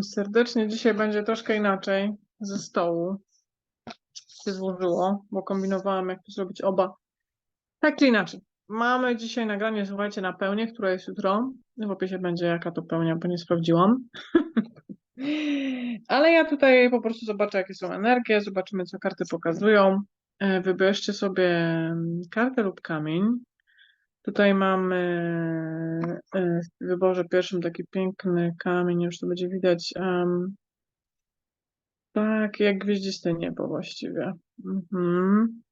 serdecznie. Dzisiaj będzie troszkę inaczej ze stołu się złożyło, bo kombinowałam, jak to zrobić oba. Tak czy inaczej. Mamy dzisiaj nagranie, słuchajcie, na pełnię, która jest jutro. W opisie będzie jaka to pełnia, bo nie sprawdziłam. Ale ja tutaj po prostu zobaczę, jakie są energie, zobaczymy, co karty pokazują. E, Wybierzcie sobie kartę lub kamień. Tutaj mamy e, w wyborze pierwszym taki piękny kamień, już to będzie widać. em, tak, jak gwieździste niebo właściwie. Mhm.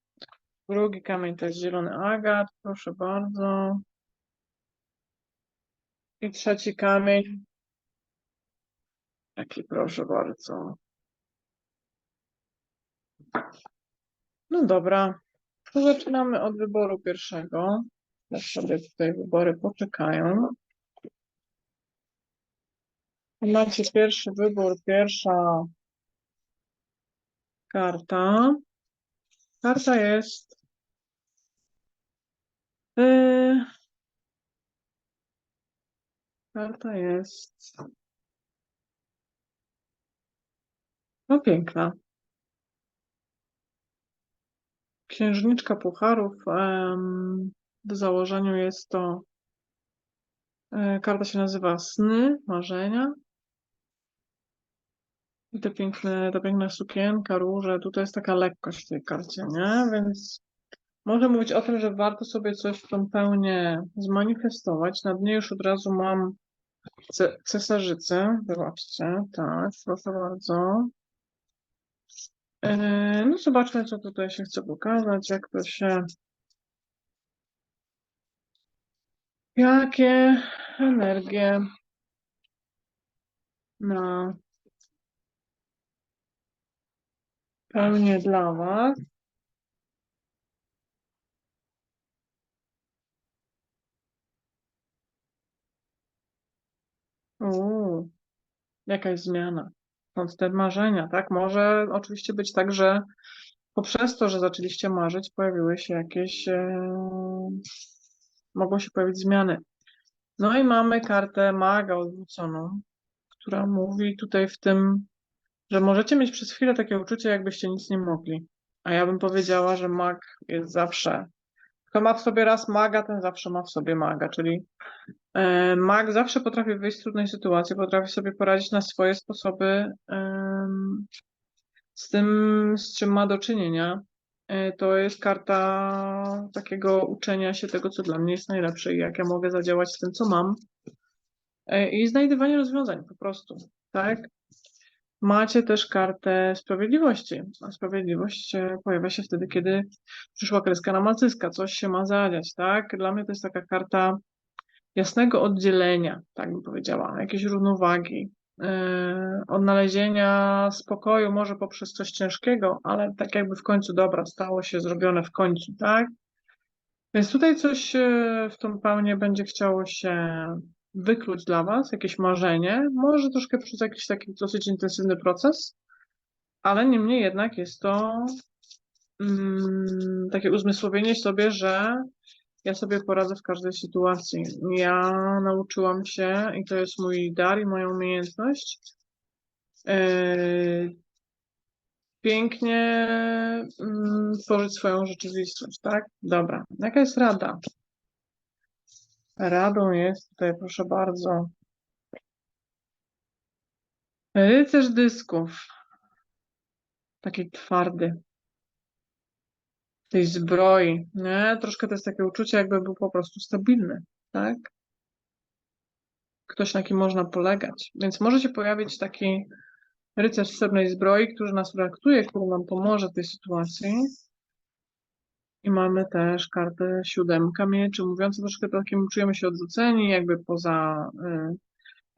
Drugi kamień to jest zielony agat, proszę bardzo. I trzeci kamień. Taki proszę bardzo. No dobra, to zaczynamy od wyboru pierwszego. Też sobie tutaj wybory poczekają. Macie pierwszy wybór, pierwsza karta. Karta jest. Yy, karta jest. No piękna. Księżniczka pucharów. W założeniu jest to. e, Karta się nazywa Sny, Marzenia. I te piękne, ta piękna sukienka, róże. Tutaj jest taka lekkość w tej karcie, nie? Więc może mówić o tym, że warto sobie coś w tą pełnię zmanifestować. Na dnie już od razu mam ce- cesarzycę. Zobaczcie, tak, proszę bardzo. E, No zobaczmy, co tutaj się chce pokazać, jak to się... Jakie energie na pełnię dla Was. Uuu, jakaś zmiana. Stąd te marzenia, tak? Może oczywiście być tak, że poprzez to, że zaczęliście marzyć, pojawiły się jakieś, e, mogą się pojawić zmiany. No i mamy kartę maga odwróconą, która mówi tutaj w tym, że możecie mieć przez chwilę takie uczucie, jakbyście nic nie mogli. A ja bym powiedziała, że mag jest zawsze. Kto ma w sobie raz maga, ten zawsze ma w sobie maga, czyli e, mag zawsze potrafi wyjść z trudnej sytuacji, potrafi sobie poradzić na swoje sposoby z tym, z czym ma do czynienia. E, To jest karta takiego uczenia się tego, co dla mnie jest najlepsze i jak ja mogę zadziałać z tym, co mam. E, I znajdywanie rozwiązań po prostu, tak? Macie też kartę sprawiedliwości. A sprawiedliwość e, pojawia się wtedy, kiedy przyszła kreska na malcyska, coś się ma zadziać, tak? Dla mnie to jest taka karta jasnego oddzielenia, tak bym powiedziała, jakiejś równowagi, odnalezienia spokoju, może poprzez coś ciężkiego, ale tak jakby w końcu dobra, stało się zrobione w końcu, tak? Więc tutaj coś e, w tą pełnię będzie chciało się wykluć dla Was, jakieś marzenie, może troszkę przez jakiś taki dosyć intensywny proces, ale niemniej jednak jest to mm, takie uzmysłowienie sobie, że ja sobie poradzę w każdej sytuacji. Ja nauczyłam się, i to jest mój dar i moja umiejętność, yy, pięknie mm, tworzyć swoją rzeczywistość, tak? Dobra, jaka jest rada? Radą jest tutaj, proszę bardzo, rycerz dysków. Taki twardy. Tej zbroi, nie? Troszkę to jest takie uczucie, jakby był po prostu stabilny, tak? Ktoś, na kim można polegać. Więc może się pojawić taki rycerz w srebrnej zbroi, który nas uraktuje, który nam pomoże w tej sytuacji. I mamy też kartę siódemka mieczy, mówiąca troszkę takim, czujemy się odrzuceni, jakby poza, y,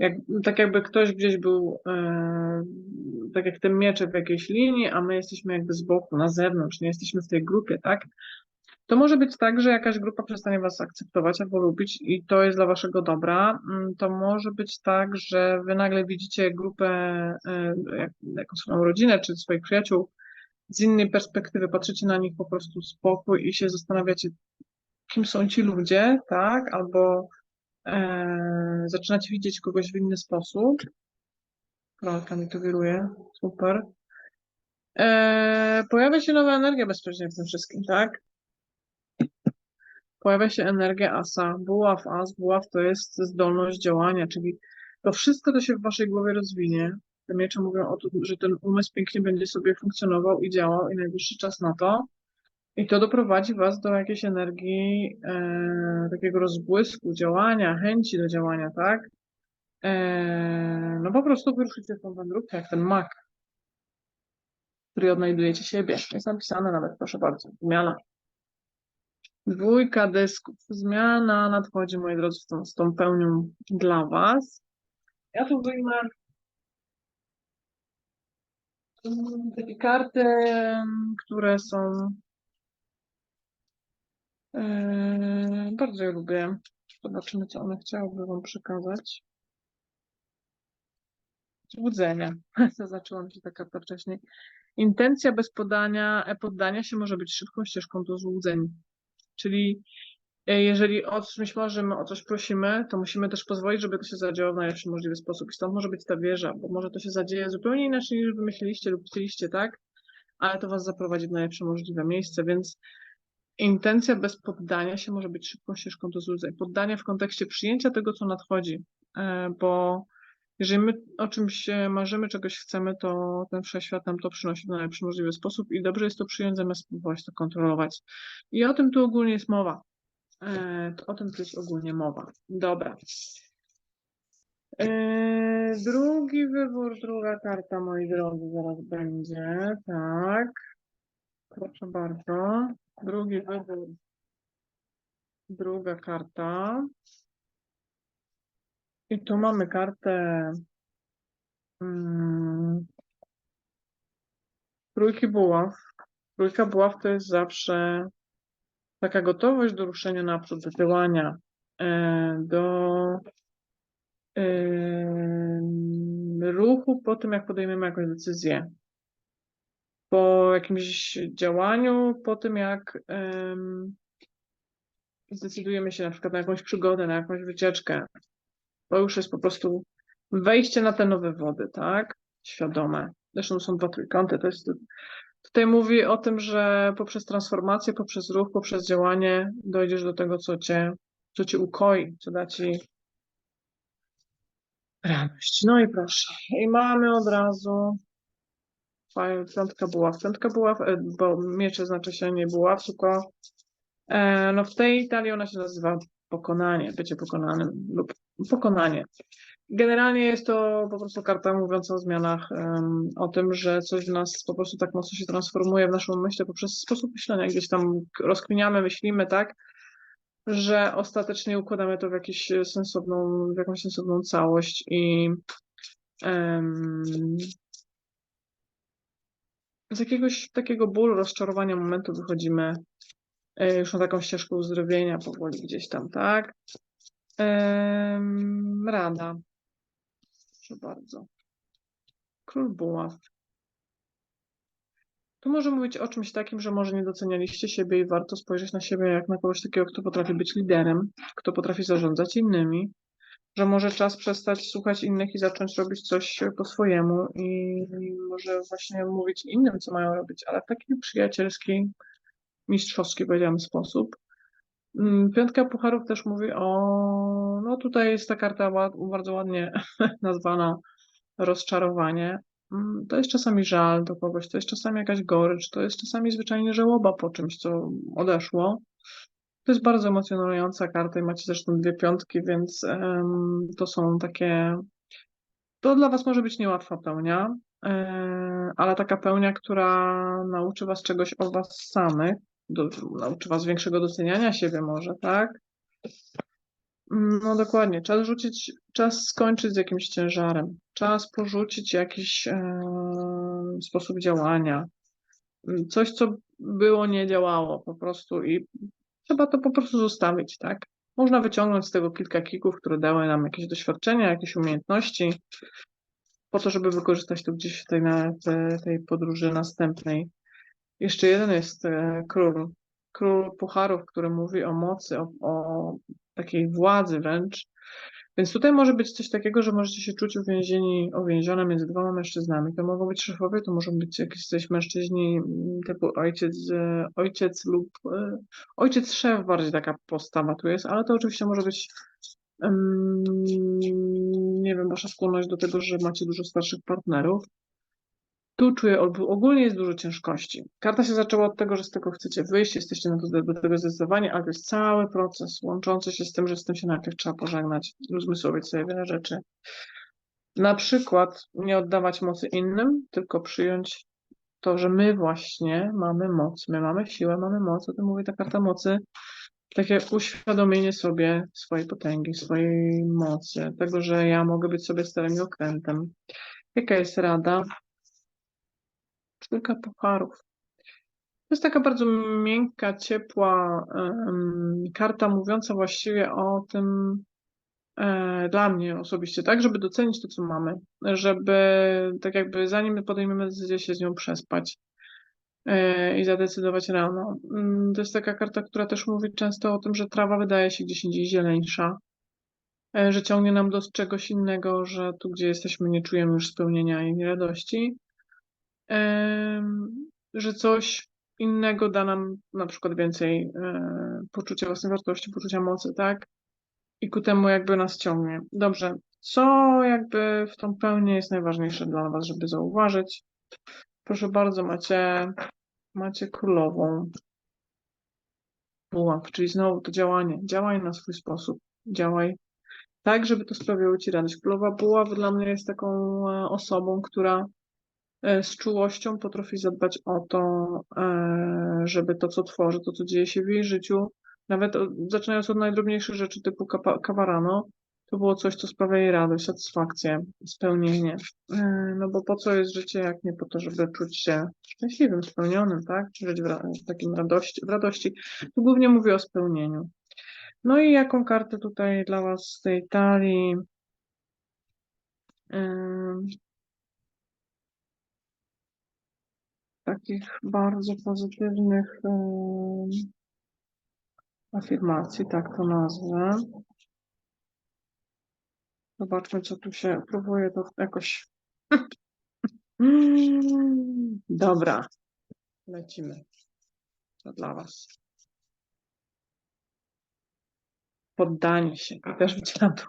jak, tak jakby ktoś gdzieś był, y, tak jak te miecze w jakiejś linii, a my jesteśmy jakby z boku, na zewnątrz, nie jesteśmy w tej grupie, tak? To może być tak, że jakaś grupa przestanie was akceptować albo lubić i to jest dla waszego dobra. Mm, To może być tak, że wy nagle widzicie grupę, jak, jako swoją rodzinę czy swoich przyjaciół, z innej perspektywy patrzycie na nich po prostu z boku i się zastanawiacie, kim są ci ludzie, tak? Albo e, zaczynacie widzieć kogoś w inny sposób. Pralka mi tu wiruje. Super. E, pojawia się nowa energia bezpośrednio w tym wszystkim, tak? Pojawia się energia asa. Buław, as, buław to jest zdolność działania, czyli to wszystko to się w waszej głowie rozwinie. Te miecze mówią o tym, że ten umysł pięknie będzie sobie funkcjonował i działał i najwyższy czas na to. I to doprowadzi was do jakiejś energii e, takiego rozbłysku, działania, chęci do działania, tak? E, no po prostu wyruszycie w tą wędrówkę, jak ten mak, który odnajdujecie siebie. Jest napisane nawet, proszę bardzo, zmiana. Dwójka dysków. Zmiana nadchodzi, moi drodzy, z tą, z tą pełnią dla was. Ja tu wyjmę mm, takie karty, które są Yy, bardzo je lubię. Zobaczymy, co one chciałyby Wam przekazać. Budzenia. Zaznaczyłam się ta karta wcześniej. Intencja bez podania, e, poddania się może być szybką ścieżką do złudzeń. Czyli e, jeżeli o czymś marzymy, o coś prosimy, to musimy też pozwolić, żeby to się zadziało w najlepszy możliwy sposób. I stąd może być ta wieża, bo może to się zadzieje zupełnie inaczej niż wymyśliliście lub chcieliście, tak? Ale to Was zaprowadzi w najlepsze możliwe miejsce, więc Intencja bez poddania się może być szybką ścieżką do złudzeń. Poddania w kontekście przyjęcia tego, co nadchodzi, e, bo jeżeli my o czymś marzymy, czegoś chcemy, to ten wszechświat nam to przynosi w najlepszy możliwy sposób i dobrze jest to przyjąć, zamiast próbować to kontrolować. I o tym tu ogólnie jest mowa. E, o tym tu jest ogólnie mowa. Dobra. E, drugi wybór, druga karta, moi drodzy, zaraz będzie. Tak. Proszę bardzo. Drugi wybór. Druga karta. I tu mamy kartę mm, trójki buław. Trójka buław to jest zawsze taka gotowość do ruszenia naprzód, do działania, e, do ruchu po tym, jak podejmiemy jakąś decyzję po jakimś działaniu, po tym jak um, zdecydujemy się na przykład na jakąś przygodę, na jakąś wycieczkę, to już jest po prostu wejście na te nowe wody, tak? Świadome. Zresztą są dwa trójkąty. To jest, tutaj mówi o tym, że poprzez transformację, poprzez ruch, poprzez działanie dojdziesz do tego, co cię, co cię ukoi, co da ci radość. No i proszę. I mamy od razu piątka buław. Piątka buław, e, bo miecze znaczy się nie buław, tylko e, no w tej Italii ona się nazywa pokonanie, bycie pokonanym lub pokonanie. Generalnie jest to po prostu karta mówiąca o zmianach, um, o tym, że coś w nas po prostu tak mocno się transformuje w naszą myśl poprzez sposób myślenia. Gdzieś tam rozkminiamy, myślimy tak, że ostatecznie układamy to w, jakiś sensowną, w jakąś sensowną całość i um, z jakiegoś takiego bólu, rozczarowania momentu wychodzimy e, już na taką ścieżkę uzdrowienia powoli gdzieś tam, tak? Ehm, rada. Proszę bardzo. Król buław. Tu może mówić o czymś takim, że może nie docenialiście siebie i warto spojrzeć na siebie jak na kogoś takiego, kto potrafi być liderem, kto potrafi zarządzać innymi, że może czas przestać słuchać innych i zacząć robić coś po swojemu i może właśnie mówić innym, co mają robić, ale w taki przyjacielski, mistrzowski, powiedziałam, sposób. Mm, piątka Pucharów też mówi o, no tutaj jest ta karta bardzo ładnie nazwana rozczarowanie. Mm, to jest czasami żal do kogoś, to jest czasami jakaś gorycz, to jest czasami zwyczajnie żałoba po czymś, co odeszło. To jest bardzo emocjonująca karta i macie zresztą dwie piątki, więc um, to są takie. To dla Was może być niełatwa pełnia, e, ale taka pełnia, która nauczy Was czegoś o Was samych, do, nauczy Was większego doceniania siebie, może, tak? No dokładnie. Czas rzucić, czas skończyć z jakimś ciężarem, czas porzucić jakiś e, sposób działania, coś, co było, nie działało po prostu i trzeba to po prostu zostawić, tak? Można wyciągnąć z tego kilka kików, które dały nam jakieś doświadczenia, jakieś umiejętności, po to, żeby wykorzystać to gdzieś tutaj na tej podróży następnej. Jeszcze jeden jest e, król. Król pucharów, który mówi o mocy, o, o takiej władzy wręcz. Więc tutaj może być coś takiego, że możecie się czuć uwięzieni, uwięzione między dwoma mężczyznami. To mogą być szefowie, to mogą być jakieś mężczyźni mm, typu ojciec, e, ojciec lub e, ojciec szef, bardziej taka postawa tu jest, ale to oczywiście może być em, nie wiem, wasza skłonność do tego, że macie dużo starszych partnerów. Tu czuję, ogólnie jest dużo ciężkości. Karta się zaczęła od tego, że z tego chcecie wyjść, jesteście na to, do tego zdecydowani, ale to jest cały proces łączący się z tym, że z tym się najpierw trzeba pożegnać, uzmysłowić sobie wiele rzeczy. Na przykład nie oddawać mocy innym, tylko przyjąć to, że my właśnie mamy moc, my mamy siłę, mamy moc, o tym mówi ta karta mocy, takie uświadomienie sobie swojej potęgi, swojej mocy, tego, że ja mogę być sobie starym okrętem. Jaka jest rada? Czwórka pucharów. To jest taka bardzo miękka, ciepła karta mówiąca właściwie o tym, e, dla mnie osobiście, tak, żeby docenić to, co mamy, żeby tak jakby zanim podejmiemy decyzję, się z nią przespać e, i zadecydować rano. Mm, To jest taka karta, która też mówi często o tym, że trawa wydaje się gdzieś indziej zieleńsza, e, że ciągnie nam do czegoś innego, że tu, gdzie jesteśmy, nie czujemy już spełnienia i radości że coś innego da nam na przykład więcej e, poczucia własnej wartości, poczucia mocy, tak? I ku temu jakby nas ciągnie. Dobrze, co jakby w tą pełnię jest najważniejsze dla Was, żeby zauważyć? Proszę bardzo, macie, macie królową buław, czyli znowu to działanie. Działaj na swój sposób. Działaj tak, żeby to sprawiało Ci radość. Królowa buław dla mnie jest taką e, osobą, która z czułością potrafi zadbać o to, e, żeby to, co tworzy, to, co dzieje się w jej życiu, nawet od, zaczynając od najdrobniejszych rzeczy typu kawarano, to było coś, co sprawia jej radość, satysfakcję, spełnienie. E, No bo po co jest życie, jak nie po to, żeby czuć się szczęśliwym, spełnionym, tak? Żyć w, ra- w takim radości, w radości. Tu głównie mówię o spełnieniu. No i jaką kartę tutaj dla Was z tej talii? Ym, takich bardzo pozytywnych afirmacji, tak to nazwę. Zobaczmy, co tu się próbuje to jakoś. Dobra, lecimy. To dla Was. Poddanie się. Też widziałam to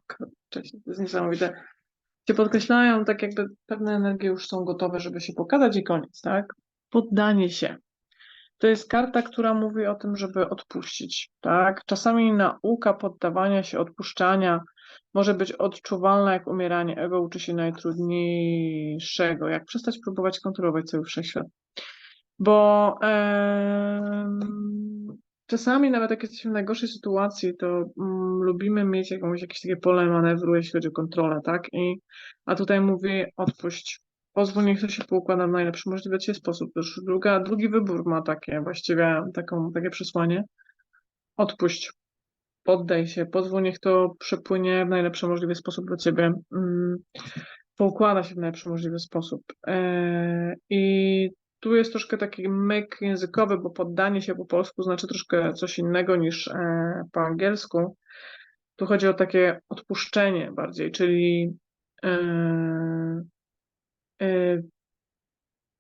wcześniej. To jest niesamowite. Się podkreślają, tak jakby pewne energie już są gotowe, żeby się pokazać i koniec, tak? Poddanie się. To jest karta, która mówi o tym, żeby odpuścić, tak? Czasami nauka poddawania się, odpuszczania może być odczuwalna jak umieranie. Ego uczy się najtrudniejszego, jak przestać próbować kontrolować cały wszechświat. Bo czasami nawet jak jesteśmy w najgorszej sytuacji, to mm, lubimy mieć jakąś, jakieś takie pole manewru, jeśli chodzi o kontrolę, tak? I, a tutaj mówię odpuść. Pozwól, niech to się poukłada w najlepszy możliwy ci sposób. Też druga, drugi wybór ma takie właściwie taką, takie przesłanie. Odpuść. Poddaj się, pozwól, niech to przepłynie w najlepszy możliwy sposób do ciebie. Mm, poukłada się w najlepszy możliwy sposób. E, I tu jest troszkę taki myk językowy, bo poddanie się po polsku znaczy troszkę coś innego niż e, po angielsku. Tu chodzi o takie odpuszczenie bardziej, czyli e,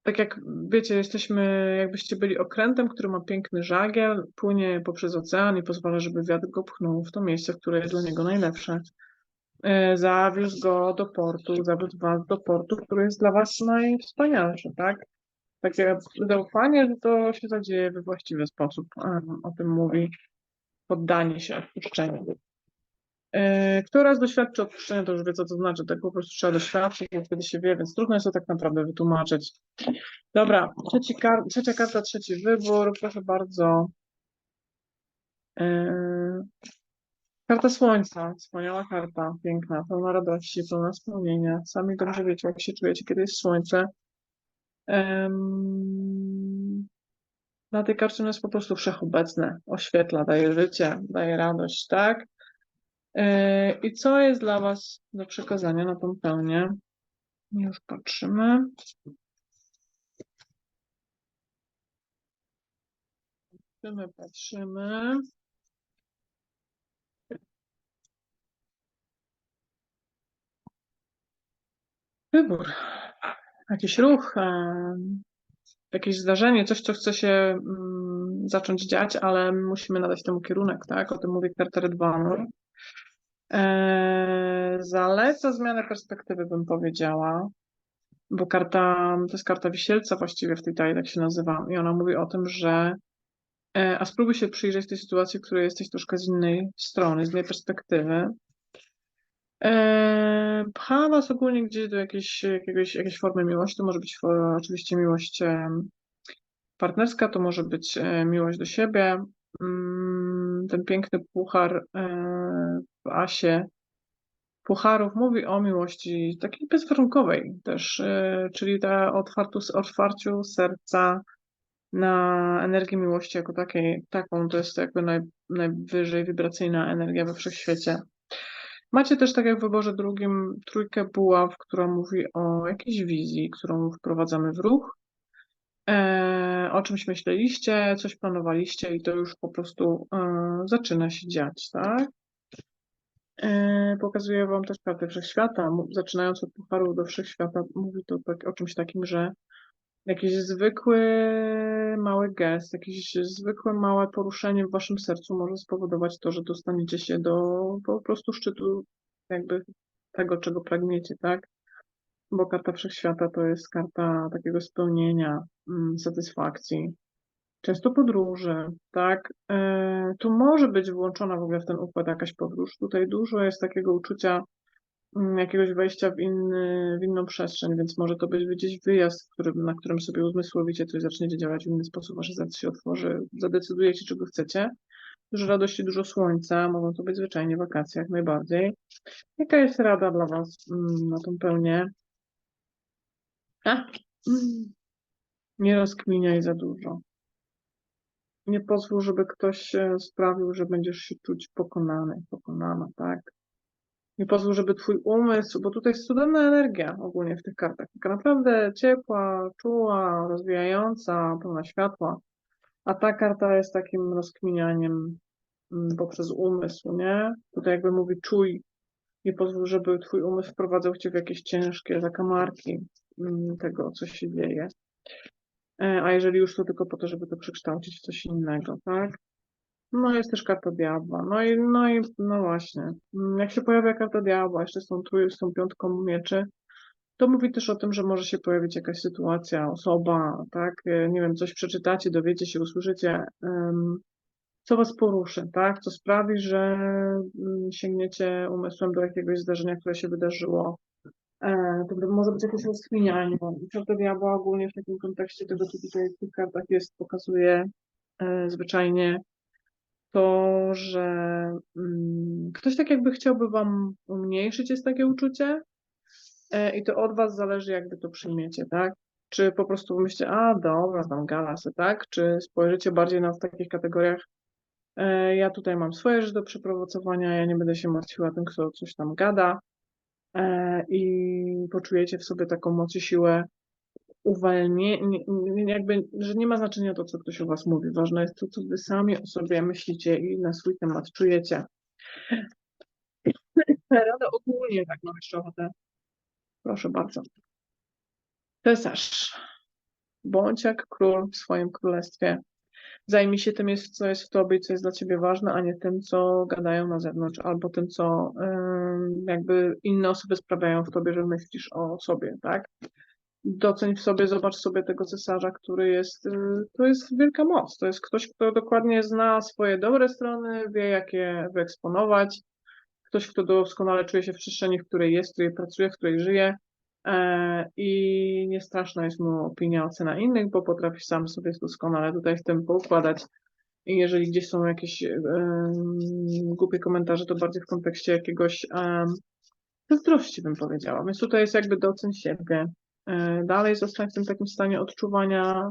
tak jak wiecie, jesteśmy, jakbyście byli okrętem, który ma piękny żagiel, płynie poprzez ocean i pozwala, żeby wiatr go pchnął w to miejsce, które jest dla niego najlepsze. E, Zawiózł go do portu, zawiózł was do portu, który jest dla was najwspanialszy, tak? Takie zaufanie, że to się zadzieje we właściwy sposób. em, O tym mówi poddanie się, odpuszczenie. E, Kto raz doświadczy odpuszczenia, to już wie, co to znaczy. Tak po prostu trzeba doświadczyć, wtedy się wie, więc trudno jest to tak naprawdę wytłumaczyć. Dobra, kar trzecia karta, trzeci wybór, proszę bardzo. E, Karta Słońca, wspaniała karta, piękna, pełna radości, pełna spełnienia. Sami dobrze wiecie, jak się czujecie, kiedy jest słońce. Na tej karcie jest po prostu wszechobecne, oświetla, daje życie, daje radość, tak? E, I co jest dla Was do przekazania na tą pełnię? Już patrzymy. Patrzymy, patrzymy. Wybór, jakiś ruch, em, jakieś zdarzenie, coś, co chce się mm, zacząć dziać, ale musimy nadać temu kierunek, tak? O tym mówi Banner. E, zaleca zmianę perspektywy, bym powiedziała, bo karta, to jest karta wisielca właściwie w tej talii, tak się nazywa, i ona mówi o tym, że e, a spróbuj się przyjrzeć tej sytuacji, w której jesteś troszkę z innej strony, z innej perspektywy. E, pcha was ogólnie gdzieś do jakiejś, jakiegoś, jakiejś formy miłości. To może być e, oczywiście miłość e, partnerska, to może być e, miłość do siebie. Mm, Ten piękny puchar w asie pucharów mówi o miłości takiej bezwarunkowej też, e, czyli ta otwartu, otwarciu serca na energię miłości jako takiej, taką, to jest jakby naj, najwyżej wibracyjna energia we wszechświecie. Macie też, tak jak w wyborze drugim, trójkę buław, która mówi o jakiejś wizji, którą wprowadzamy w ruch. E, o czymś myśleliście, coś planowaliście i to już po prostu e, zaczyna się dziać, tak? E, pokazuję Wam też kartę Wszechświata. Zaczynając od pucharu do Wszechświata, mówi to tak, o czymś takim, że jakiś zwykły mały gest, jakieś zwykłe małe poruszenie w Waszym sercu może spowodować to, że dostaniecie się do po prostu szczytu jakby tego, czego pragniecie, tak? Bo karta Wszechświata to jest karta takiego spełnienia, mm, satysfakcji, często podróży, tak? E, Tu może być włączona w ogóle w ten układ jakaś podróż. Tutaj dużo jest takiego uczucia mm, jakiegoś wejścia w, inny, w inną przestrzeń, więc może to być gdzieś wyjazd, który, na którym sobie uzmysłowicie coś, zaczniecie działać w inny sposób, wasze serce się otworzy, zadecydujecie, czego chcecie. Dużo radości, dużo słońca, mogą to być zwyczajnie wakacje, jak najbardziej. Jaka jest rada dla Was mm, na tą pełnię? A, mm, nie rozkminiaj za dużo. Nie pozwól, żeby ktoś sprawił, że będziesz się czuć pokonany, pokonana, tak? Nie pozwól, żeby twój umysł, bo tutaj jest cudowna energia ogólnie w tych kartach, taka naprawdę ciepła, czuła, rozwijająca, pełna światła, a ta karta jest takim rozkminianiem mm, poprzez umysł, nie? Tutaj jakby mówi czuj, nie pozwól, żeby twój umysł wprowadzał cię w jakieś ciężkie zakamarki mm, tego, co się dzieje. E, A jeżeli już to tylko po to, żeby to przekształcić w coś innego, tak? No jest też karta diabła. No i, no i no właśnie. Mm, Jak się pojawia karta diabła, jeszcze z tą, trój- piątką mieczy, to mówi też o tym, że może się pojawić jakaś sytuacja, osoba, tak? E, Nie wiem, coś przeczytacie, dowiecie się, usłyszycie, co was poruszy, tak? Co sprawi, że mm, sięgniecie umysłem do jakiegoś zdarzenia, które się wydarzyło. E, To może być jakieś rozkminianie. Karta diabła ogólnie w takim kontekście tego, co tutaj w tych kartach jest, pokazuje e, zwyczajnie to, że mm, ktoś tak jakby chciałby wam umniejszyć, jest takie uczucie e, i to od was zależy, jakby to przyjmiecie, tak? Czy po prostu myślicie, a dobra, tam galasy, tak? Czy spojrzycie bardziej na w takich kategoriach, ja tutaj mam swoje rzeczy do przeprowocowania, ja nie będę się martwiła tym, kto coś tam gada i poczujecie w sobie taką moc i siłę uwalnienie, jakby, że nie ma znaczenia to, co ktoś o was mówi. Ważne jest to, co wy sami o sobie myślicie i na swój temat czujecie. Rada ogólnie, tak mam jeszcze ochotę. Proszę bardzo. Cesarz. Bądź jak król w swoim królestwie. Zajmij się tym, co jest w tobie co jest dla ciebie ważne, a nie tym, co gadają na zewnątrz, albo tym, co jakby inne osoby sprawiają w tobie, że myślisz o sobie, tak? doceń w sobie, zobacz sobie tego cesarza, który jest, y, to jest wielka moc. To jest ktoś, kto dokładnie zna swoje dobre strony, wie, jak je wyeksponować. Ktoś, kto doskonale czuje się w przestrzeni, w której jest, w której pracuje, w której żyje. E, I nie straszna jest mu opinia, ocena innych, bo potrafi sam sobie doskonale tutaj w tym poukładać. I jeżeli gdzieś są jakieś em, głupie komentarze, to bardziej w kontekście jakiegoś um, bym powiedziała. Więc tutaj jest jakby doceń siebie, dalej zostań w tym takim stanie odczuwania,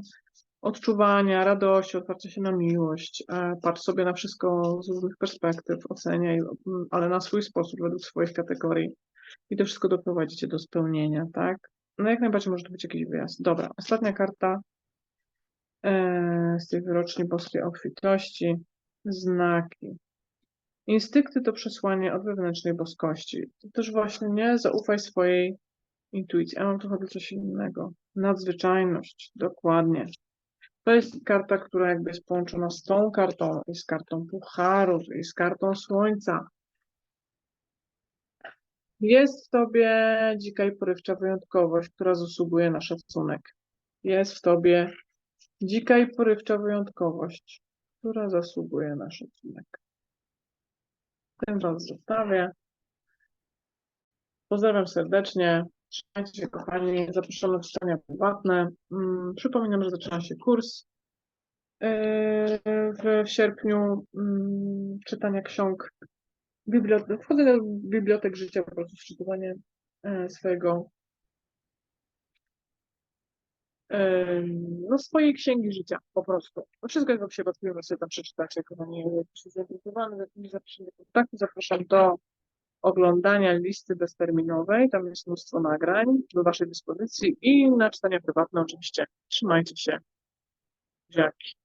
odczuwania, radości, otwarcia się na miłość. Patrz sobie na wszystko z różnych perspektyw, oceniaj, mm, ale na swój sposób, według swoich kategorii. I to wszystko doprowadzi cię do spełnienia, tak? No jak najbardziej może to być jakiś wyjazd. Dobra, ostatnia karta e, z tej wyroczni boskiej obfitości. Znaki. Instynkty to przesłanie od wewnętrznej boskości. To też właśnie nie zaufaj swojej Intuicja. Ja mam tu chyba coś innego. Nadzwyczajność. Dokładnie. To jest karta, która jakby jest połączona z tą kartą i z kartą pucharów i z kartą słońca. Jest w tobie dzika i porywcza wyjątkowość, która zasługuje na szacunek. Jest w tobie dzika i porywcza wyjątkowość, która zasługuje na szacunek. Tym was zostawię. Pozdrawiam serdecznie. Trzymajcie się, kochani. Zapraszamy w czytania prywatne. Mm, Przypominam, że zaczyna się kurs yy, w, w sierpniu mm, czytania ksiąg. Bibliot- Wchodzę do bibliotek życia po prostu czytywanie e, swojego em, no, swojej księgi życia po prostu. No, Wszystko, jak się rozumiem, sobie tam kochani. Jak jesteście zainteresowani, zapraszam zapraszam do kontaktu, zapraszam do oglądania listy bezterminowej. Tam jest mnóstwo nagrań do Waszej dyspozycji i na czytania prywatne oczywiście. Trzymajcie się. Dzięki.